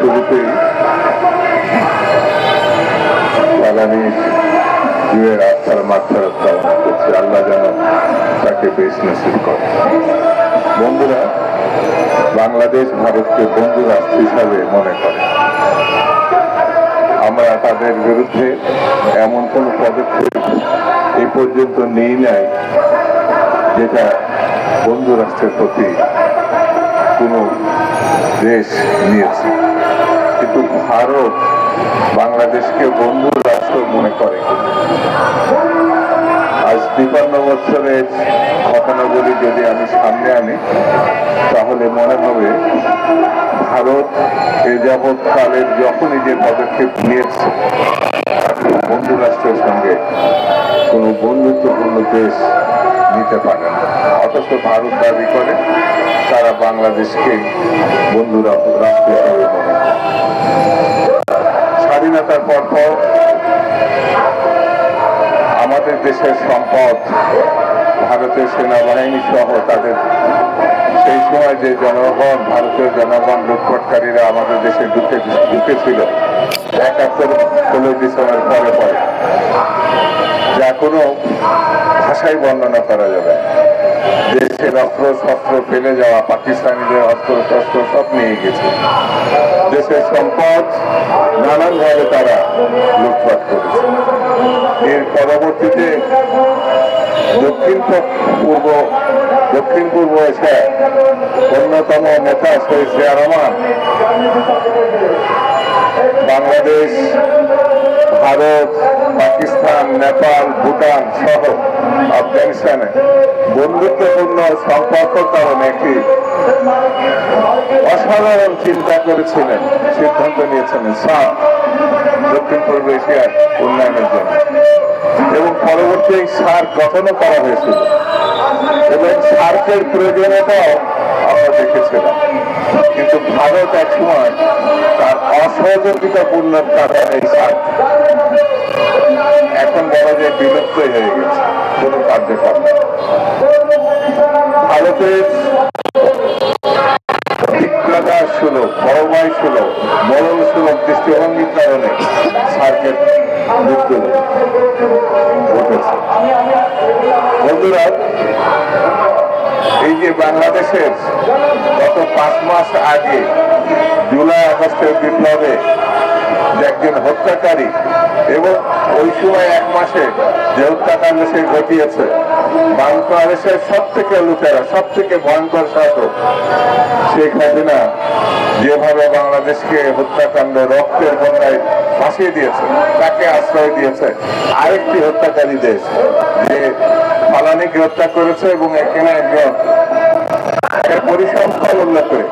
শুরুতেই বাগানির জুয়ের আস্থার মাত্রার কামনা করছি আল্লাহ যেন তাকে বেশ নসিব করে। বন্ধুরা, বাংলাদেশ ভারতকে বন্ধু রাষ্ট্র হিসাবে মনে করে। আমরা তাদের বিরুদ্ধে এমন কোন পদক্ষেপ এই পর্যন্ত নেই নাই যেটা বন্ধু রাষ্ট্রের প্রতি কোনো দেশ নিয়েছে। কিন্তু ভারত বাংলাদেশকে বন্ধু রাষ্ট্র মনে করে। আজ তিপান্ন বছরের ঘটনাগুলি যদি আমি সামনে আনি, তাহলে মনে হবে ভারত এ যাবৎ কালের যখনই যে পদক্ষেপ নিয়েছে বন্ধু রাষ্ট্রের সঙ্গে কোনো বন্ধুত্বপূর্ণ দেশ নিতে পারে না। অথচ ভারত দাবি করে, তারা বাংলাদেশকে বন্ধুরা রাষ্ট্র হিসাবে মনে স্বাধীনতার পর পর আমাদের দেশের সম্পদ ভারতের সেনাবাহিনী সহ তাদের সেই সময় যে জনগণ, ভারতীয় জনগণ লুটপাটকারীরা আমাদের দেশে ঢুকে ঢুকেছিল একাত্তর ষোলোই ডিসেম্বর পরে পরে। যা কোনো ভাষায় বর্ণনা করা যাবে। দেশের অস্ত্র শস্ত্র ফেলে যাওয়া পাকিস্তানিদের অস্ত্র শস্ত্র সব নিয়ে গেছে। দেশের সম্পদ নানানভাবে তারা লুটপাট করেছে। এর পরবর্তীতে দক্ষিণ পূর্ব দক্ষিণ পূর্ব এশিয়ায় অন্যতম নেতা শহীদ জিয়া রহমান। বাংলাদেশ, ভারত, পাকিস্তান, নেপাল, ভুটান সহ আফগানিস্তানে বন্ধুত্বপূর্ণ সম্পর্ক কারণে একটি অসাধারণ চিন্তা করেছিলেন, সিদ্ধান্ত নিয়েছিলেন সাপ দক্ষিণ পূর্ব এশিয়ার উন্নয়নের জন্য। এবং এই সার গঠনও করা হয়েছিল। এবং সার্কের প্রয়োজনীয়তাও আমরা দেখেছিলাম। কিন্তু ভারত এক সময় তার অসহযোগিতাপূর্ণ কারণে এই সার এখন বলা যায় বিলুপ্ত হয়ে গেছে। কোনো কার্যক্রম। ভারতের বাংলাদেশের গত পাঁচ মাস আগে জুলাই আগস্টের বিপ্লবে একজন হত্যাকারী এবং ওই সময় এক মাসে যে হত্যাকাণ্ড সে ঘটিয়েছে, বাংলাদেশের সব থেকে লুটেরা সব থেকে ভয়ঙ্কর শাসক শেখ হাসিনা যেভাবে বাংলাদেশকে হত্যাকাণ্ড রক্তের বন্যায় ভাসিয়ে দিয়েছে, তাকে আশ্রয় দিয়েছে আরেকটি হত্যাকারী দেশ যে ফালানিকে হত্যা করেছে এবং এখানে একজন এর পরিসংখ্যান উল্লেখ করে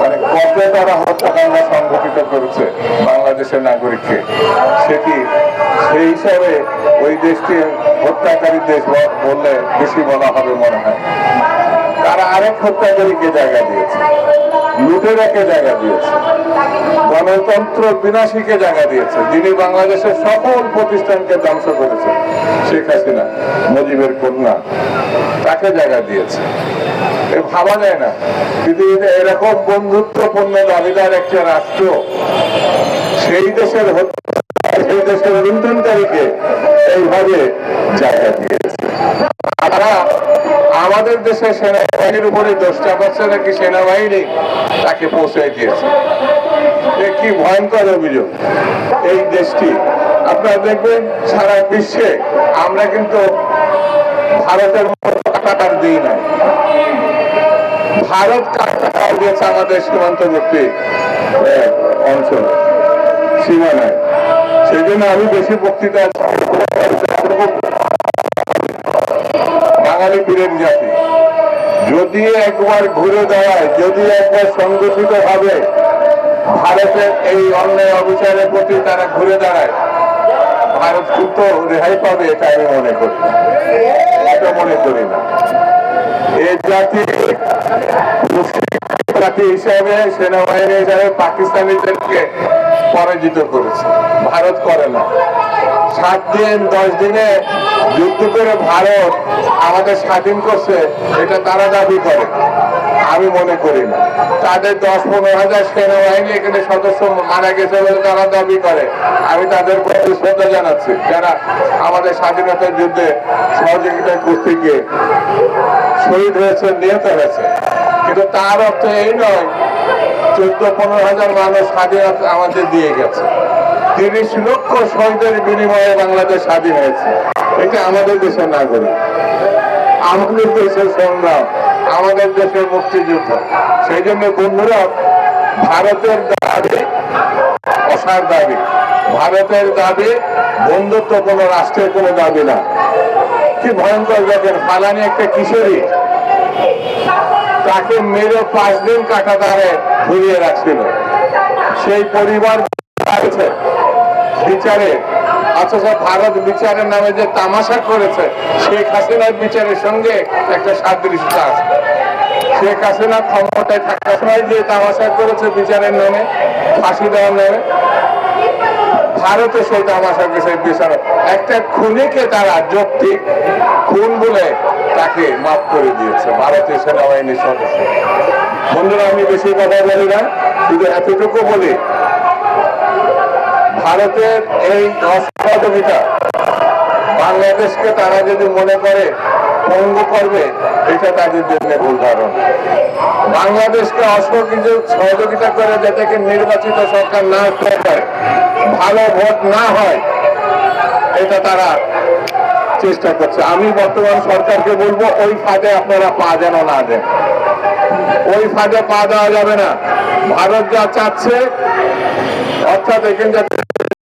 মানে কত হত্যাকাণ্ড সংঘটিত করেছে বাংলাদেশের নাগরিককে। সেটি সেই হিসাবে ওই দেশটি হত্যাকারী দেশ বললে বেশি বলা হবে মনে হয়? তারা আরেক হত্যাকারীকে জায়গা দিয়েছে, লুটেরাকে জায়গা দিয়েছে, গণতন্ত্র বিনাশীকে জায়গা দিয়েছে, যিনি বাংলাদেশের সকল প্রতিষ্ঠানকে ধ্বংস করেছে, শেখ হাসিনা, মুজিবের কন্যা, তাকে জায়গা দিয়েছে। ভাবা যায় না। পৃথিবীতে এরকম বন্ধুত্বপূর্ণ দাবিদার একটা রাষ্ট্র, সেই দেশের সেই দেশের লুণ্ঠনকারীকে এইভাবে জায়গা দিয়েছে। তারা আমাদের দেশের সেনাবাহিনীর উপরে দোষ চাপাচ্ছে নাকি সেনাবাহিনী তাকে পৌঁছে দিয়েছে? কি ভয়ঙ্কর অভিযোগ। এই দেশটি, আপনারা দেখবেন সারা বিশ্বে আমরা কিন্তু ভারতের মতো টাকাটার দিই নাই। ভারত টাকা দিয়েছে আমাদের সীমান্তবর্তী অঞ্চল, সীমানায়। সেই জন্য আমি বেশি বক্তৃতা বাঙালি বীরের জাতি। যদি একবার ঘুরে দাঁড়ায়, যদি একবার সংগঠিত ভাবে ভারতের এই অন্যায় অবিচারের প্রতি তারা ঘুরে দাঁড়ায়, ভারত কিন্তু রেহাই পাবে এটা আমি মনে করি। এটা মনে করি না। এই জাতি মুসলিম সাথী হিসাবে সেনাবাহিনী হিসাবে পাকিস্তানিদেরকে পরাজিত করেছে। ভারত করে না। সাত দিন, দশ দিনে যুদ্ধ করে ভারত আমাদের স্বাধীন করছে, এটা তারা দাবি করে। আমি মনে করি না। তাদের দশ পনেরো হাজার সেনাবাহিনী এখানে সদস্য মারা গেছে বলে তারা দাবি করে। আমি তাদের প্রতি শ্রদ্ধা জানাচ্ছি। যারা আমাদের স্বাধীনতার যুদ্ধে সহযোগিতা করতে গিয়ে শহীদ হয়েছে, নিহত হয়েছে। কিন্তু তার অর্থ এই নয়, চোদ্দ পনেরো হাজার মানুষ স্বাধীনতা আমাদের দিয়ে গেছে। তিরিশ লক্ষ শহীদের বিনিময়ে বাংলাদেশ স্বাধীন হয়েছে। এটা আমাদের দেশের নাগরিক। আমাদের দেশের সংগ্রাম, আমাদের দেশের মুক্তিযুদ্ধ। সেই জন্য বন্ধুরা, ভারতের দাবি অসার দাবি। ভারতের দাবি বন্ধুত্ব কোনো রাষ্ট্রের কোনো দাবি না। কি ভয়ঙ্কর দেখেন, ফালানি একটা কিশোরী। তাকে মেরে পাঁচ দিন কাটা তারে ঘুরিয়ে রাখছিল। সেই পরিবার বিচারে অথচ ভারত বিচারের নামে যে তামাশা করেছে, শেখ হাসিনার বিচারের সঙ্গে একটা সাদৃশ্য আছে। শেখ হাসিনা ক্ষমতায় থাকার সময় যে তামাশা করেছে বিচারের নামে, ফাঁসি দেওয়ার নামে ভারতে সেই তামাশা সেই বিচার একটা খুনিকে তারা যৌক্তিক খুন বলে তাকে মাফ করে দিয়েছে ভারতীয় সেনাবাহিনীর সদস্য। বন্ধুরা, আমি বেশি কথা বলি না, শুধু এতটুকু বলি, ভারতের এই অসহযোগিতা বাংলাদেশকে তারা যদি মনে করে পঙ্গু করবে, এটা তাদের জন্য ভুল ধারণা। বাংলাদেশকে অসহযোগিতা সহযোগিতা করে যাতে কি নির্বাচিত সরকার না আসতে পারে ভালো ভোট না হয়, এটা তারা চেষ্টা করছে। আমি বর্তমান সরকারকে বলব, ওই ফাঁদে আপনারা পা যেন না দেন। ওই ফাঁদে পা দেওয়া যাবে না। ভারত যা চাচ্ছে, অর্থাৎ এখানে